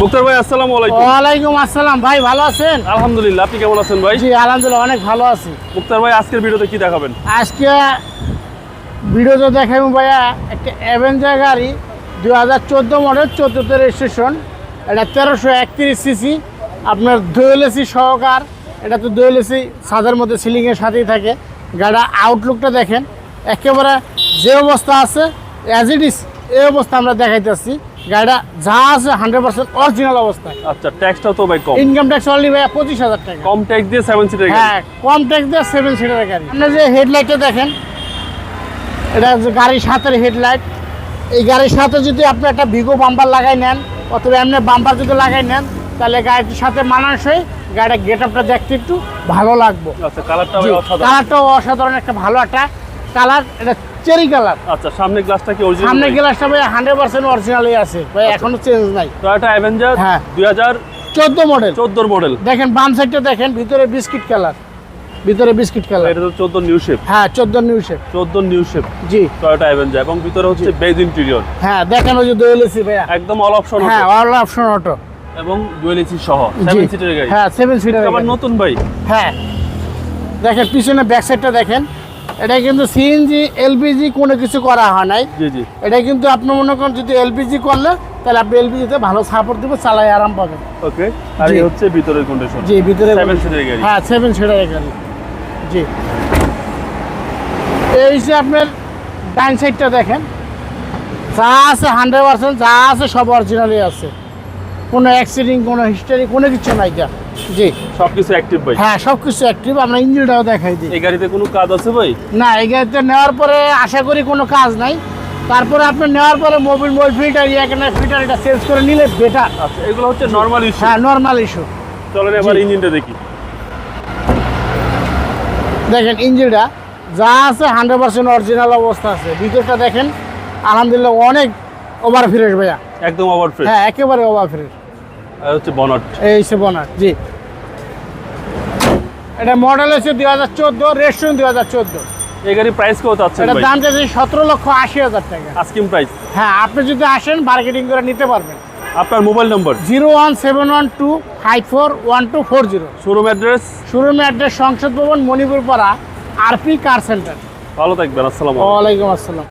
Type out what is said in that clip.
মুক্তার ভাই আসসালামু আলাইকুম। ওয়ালাইকুম আসসালাম। ভাই ভালো আছেন? আলহামদুলিল্লাহ আপনি কেমন আছেন ভাই? জি আলহামদুলিল্লাহ অনেক ভালো আছি। মুক্তার ভাই আজকের ভিডিওতে কি দেখাবেন? আজকে ভিডিওতে দেখাবো ভাইয়া একটা অ্যাভেঞ্জার গাড়ি দু হাজার চোদ্দ মডেল চোদ্দোতে রেজিস্ট্রেশন এটা তেরোশো একত্রিশ সিসি আপনার দুয়েল এসি সহকার এটা তো দুয়েল এসি সাদের মধ্যে সিলিংয়ের সাথেই থাকে। গাড়ির আউটলুকটা দেখেন একেবারে যে অবস্থা আছে অ্যাজ ইট ইস এই অবস্থা আমরা দেখাইতেছি। গাড়িটা যা আছে হান্ড্রেড পার্সেন্ট অরিজিনাল অবস্থা। আচ্ছা ট্যাক্সটা তো ভাই কম। ইনকাম ট্যাক্স অলরেডি ভাইয়া পঁচিশ হাজার টাকা। কম ট্যাক্স দিয়ে সেভেন সিটার হ্যাঁ কম ট্যাক্স দিয়ে সেভেন সিটার গাড়ি। আপনি যে হেডলাইটটা দেখেন এটা গাড়ির সাথে হেডলাইট এই গাড়ির সাথে যদি আপনি একটা ভিগো বাম্পার লাগাই নেন অথবা এমনি বাম্পার যদি লাগাই নেন তাহলে গাড়িটির সাথে মানানসই গাড়িটা গেট আপটা দেখতে একটু ভালো লাগবে। আচ্ছা কালারটা ভাই অসাধারণ। কালারটাও অসাধারণ একটা ভালো একটা কালার এটা চেরি কালার আচ্ছা সামনে গ্লাসটা কি অরিজিনাল সামনে গ্লাসটা ভাই হান্ড্রেড পার্সেন্ট অরিজিনালই আছে। ভাই এখনও চেঞ্জ নাই। টয়োটা অ্যাভেঞ্জার হ্যাঁ। 2014 চোদ্দ মডেল মডেল দেখেন বাম সাইডটা দেখেন ভিতরে বিস্কিট কালার ভিতরে বিস্কিট কালার এটা তো 14 নিউ শেপ হ্যাঁ চোদ্দ নিউ শেপ 14 নিউ শেপ জি। টয়োটা অ্যাভেঞ্জার এবং ভিতরে হচ্ছে বেজ ইন্টেরিয়র হ্যাঁ দেখেন যে এসি ভাইয়া। একদম অল অপশন হ্যাঁ অল অপশন অটো এবং ডুয়েল এসি সহ 7 সিটের গাড়ি। হ্যাঁ সেভেন সিটার আবার নতুন ভাই। হ্যাঁ। দেখেন পিছনে ব্যাক সাইডটা দেখেন। এটা কিন্তু সিএনজি এলপিজি কোনো কিছু করা হয় নাই। জি জি। এটা কিন্তু আপনি মনে করেন যদি এলপিজি করলে তাহলে আপনি এলপিজিতে ভালো সাপোর্ট দেবে চালাই আরাম পাবেন। ওকে আর এই হচ্ছে ভিতরের কন্ডিশন জি ভিতরে 7 সিটের গাড়ি। হ্যাঁ সেভেন সিটার গাড়ি। জি। এই যে আপনার ডাইন সাইডটা দেখেন যা আছে হান্ড্রেড পার্সেন্ট যা আছে সব অরিজিনালই আছে। কোনো অ্যাক্সিডেন্ট কোনো হিস্টোরি কোনো কিছু নাই যা। জি। সবকিছু অ্যাক্টিভ ভাই। হ্যাঁ সব কিছু অ্যাক্টিভ আমরা ইঞ্জিনটাও দেখাই দিই। এই গাড়িতে কোনো কাজ আছে ভাই? না এই গাড়িতে নেওয়ার পরে আশা করি কোনো কাজ নাই। তারপরে আপনি নেওয়ার পরে মোবিল মোবিল ফিল্টার এখানে ফিল্টার এটা চেঞ্জ করে নিলে বেটার আচ্ছা এগুলো হচ্ছে নরমাল ইস্যু হ্যাঁ নর্মাল ইস্যু চলেন এবার ইঞ্জিনটা দেখি। দেখেন ইঞ্জিনটা যা আছে হান্ড্রেড পার্সেন্ট অরিজিনাল অবস্থা আছে। ভিতরটা দেখেন আলহামদুলিল্লাহ অনেক ওভার ফ্রেশ ভাইয়া। একদম ওভার ফ্রেশ হ্যাঁ একেবারে ওভার ফ্রেশ হচ্ছে বনট এই হচ্ছে বোনার জি। এটা মডেল হচ্ছে দুই হাজার চোদ্দ রেস্টুরেন্ট দুই হাজার চোদ্দ। এই গাড়ি প্রাইস কত আছে এটা দাম চাইছে সতেরো লক্ষ আশি হাজার টাকা। আস্কিং প্রাইস হ্যাঁ আপনি যদি আসেন মার্কেটিং করে নিতে পারবেন। আপনার mobile number? Zero one seven one two five four one two four zero. Showroom address showroom address সংসদ ভবন মণিপুর পাড়া আরপি কার সেন্টার। ভালো থাকবেন আসসালাম আলাইকুম। ওয়ালাইকুম আসসালাম।